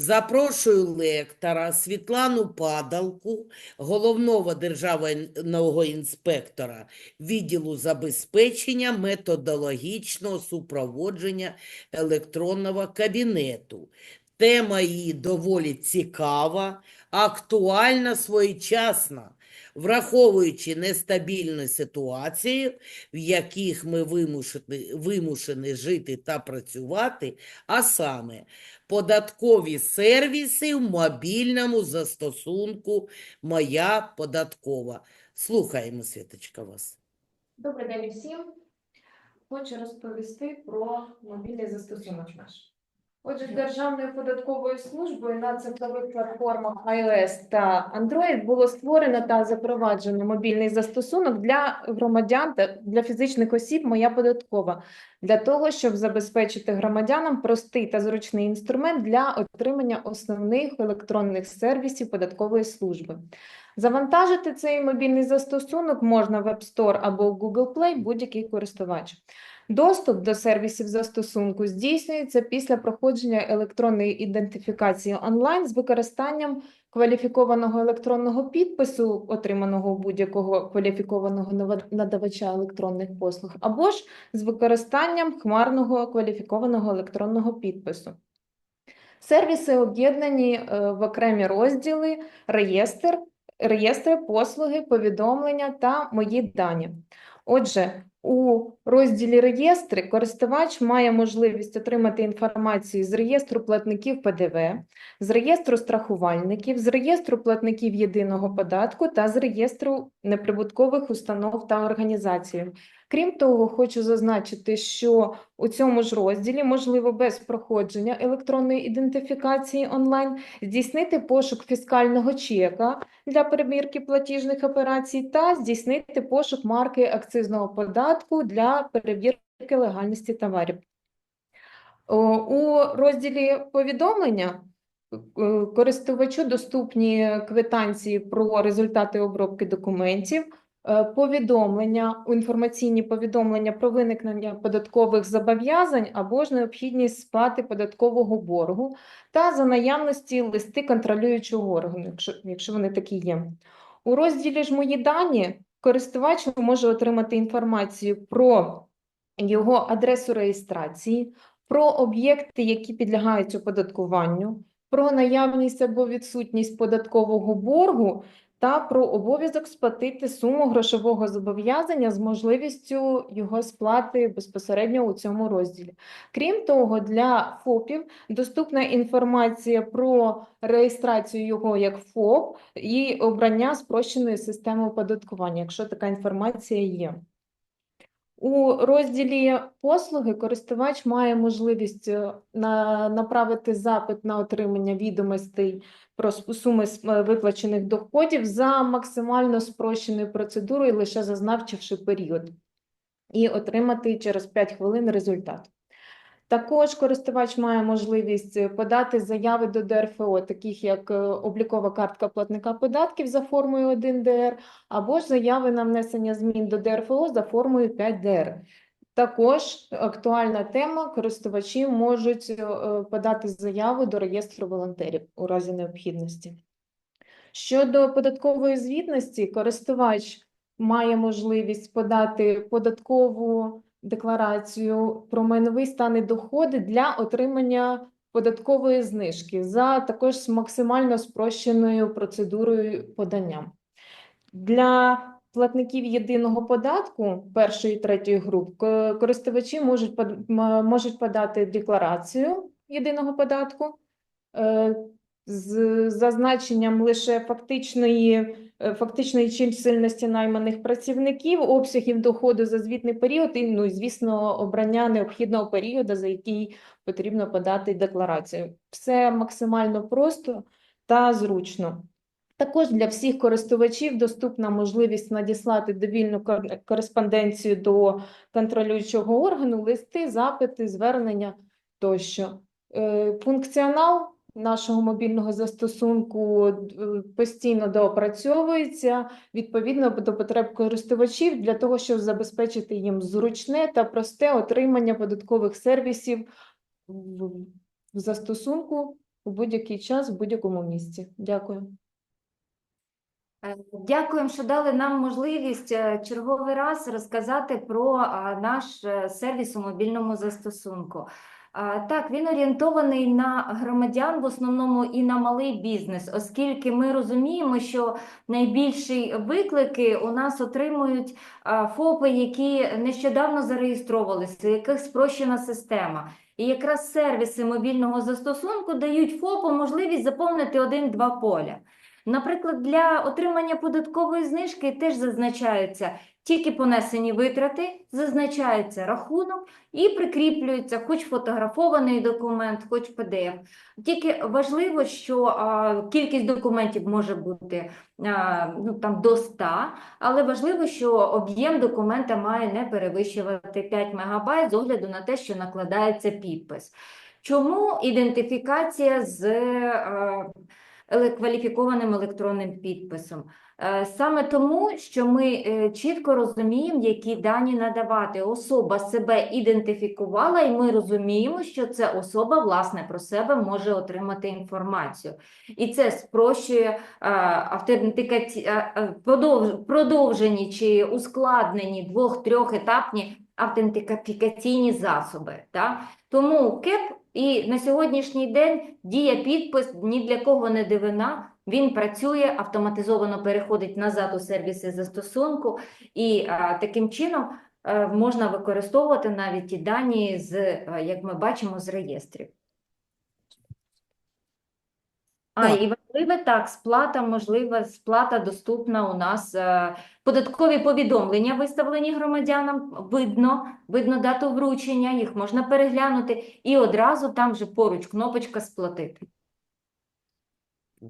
Запрошую лектора Світлану Падалку, головного державного інспектора відділу забезпечення методологічного супроводження електронного кабінету. Тема її доволі цікава, актуальна, своєчасна, враховуючи нестабільні ситуації, в яких ми вимушені, вимушені жити та працювати, а саме податкові сервіси в мобільному застосунку Моя податкова. Слухаємо, Світочка, вас. Добрий день всім. Хочу розповісти про мобільний застосунок наш. Отже, Державною податковою службою на цифрових платформах iOS та Android було створено та запроваджено мобільний застосунок для громадян та для фізичних осіб Моя податкова для того, щоб забезпечити громадянам простий та зручний інструмент для отримання основних електронних сервісів податкової служби. Завантажити цей мобільний застосунок можна в App Store або в Google Play будь-який користувач. Доступ до сервісів застосунку здійснюється після проходження електронної ідентифікації онлайн з використанням кваліфікованого електронного підпису, отриманого у будь-якого кваліфікованого надавача електронних послуг, або ж з використанням хмарного кваліфікованого електронного підпису. Сервіси об'єднані е, в окремі розділи реєстр, реєстри, послуги, повідомлення та мої дані. Отже, у розділі реєстри користувач має можливість отримати інформацію з реєстру платників ПДВ, з реєстру страхувальників, з реєстру платників єдиного податку та з реєстру неприбуткових установ та організацій. Крім того, хочу зазначити, що у цьому ж розділі можливо без проходження електронної ідентифікації онлайн здійснити пошук фіскального чека для перевірки платіжних операцій та здійснити пошук марки акцизного податку для перевірки легальності товарів. У розділі повідомлення користувачу доступні квитанції про результати обробки документів, е, повідомлення, інформаційні повідомлення про виникнення податкових зобов'язань або ж необхідність сплати податкового боргу та за наявності листи контролюючого органу, якщо, якщо вони такі є. У розділі ж мої дані користувач може отримати інформацію про його адресу реєстрації, про об'єкти, які підлягають оподаткуванню, про наявність або відсутність податкового боргу та про обов'язок сплатити суму грошового зобов'язання з можливістю його сплати безпосередньо у цьому розділі. Крім того, для ФОПів доступна інформація про реєстрацію його як ФОП і обрання спрощеної системи оподаткування, якщо така інформація є. У розділі послуги користувач має можливість е, на, направити запит на отримання відомостей про суми е, виплачених доходів за максимально спрощеною процедурою, лише зазначивши період, і отримати через 5 хвилин результат. Також користувач має можливість е, подати заяви до ДРФО, таких як е, облікова картка платника податків за формою 1ДР, або ж заяви на внесення змін до ДРФО за формою 5ДР. Також актуальна тема: користувачі можуть е, подати заяву до реєстру волонтерів у разі необхідності. Щодо податкової звітності, користувач має можливість подати податкову декларацію про майновий стан і доходи для отримання податкової знижки за також максимально спрощеною процедурою подання. Для платників єдиного податку першої і третьої груп користувачі можуть, можуть подати декларацію єдиного податку е, з зазначенням лише фактичної, е, фактичної чисельності найманих працівників, обсягів доходу за звітний період і, ну, звісно, обрання необхідного періоду, за який потрібно подати декларацію. Все максимально просто та зручно. Також для всіх користувачів доступна можливість надіслати довільну кор- кореспонденцію до контролюючого органу, листи, запити, звернення тощо. Е, Функціонал нашого мобільного застосунку е, постійно доопрацьовується відповідно до потреб користувачів для того, щоб забезпечити їм зручне та просте отримання податкових сервісів в застосунку у будь-який час, в будь-якому місці. Дякую. Е, Дякуємо, що дали нам можливість е, черговий раз розказати про наш сервіс у мобільному застосунку. Так, він орієнтований на громадян в основному і на малий бізнес, оскільки ми розуміємо, що найбільші виклики у нас отримують ФОПи, які нещодавно зареєстровувалися, у яких спрощена система. І якраз сервіси мобільного застосунку дають ФОПу можливість заповнити один-два поля. Наприклад, для отримання податкової знижки теж зазначаються тільки понесені витрати, зазначається рахунок і прикріплюється хоч фотографований документ, хоч PDF. Тільки важливо, що а, кількість документів може бути а, ну, там, до 100, але важливо, що об'єм документа має не перевищувати 5 МБ з огляду на те, що накладається підпис. Чому ідентифікація з еле- кваліфікованим електронним підписом. Е, Саме тому, що ми е, чітко розуміємо, які дані надавати. Особа себе ідентифікувала, і ми розуміємо, що ця особа, власне, про себе може отримати інформацію. І це спрощує е, автентикаці... продовж- продовжені чи ускладнені двох-трьохетапні автентифікаційні засоби. Так? Тому КЕП і на сьогоднішній день діє підпис, ні для кого не дивина. Він працює, автоматизовано переходить назад у сервіси застосунку, і а, таким чином а, можна використовувати навіть ті дані з, е, як ми бачимо, з реєстрів. А, Так. і важливе так, сплата можлива, сплата доступна у нас. е, Податкові повідомлення виставлені громадянам, видно, видно дату вручення, їх можна переглянути, і одразу там же поруч кнопочка сплатити.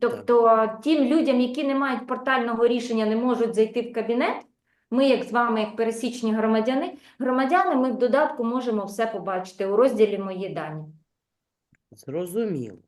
Тобто тим людям, які не мають портального рішення, не можуть зайти в кабінет, ми, як з вами, як пересічні громадяни, громадяни, ми в додатку можемо все побачити у розділі Мої дані. Зрозуміло.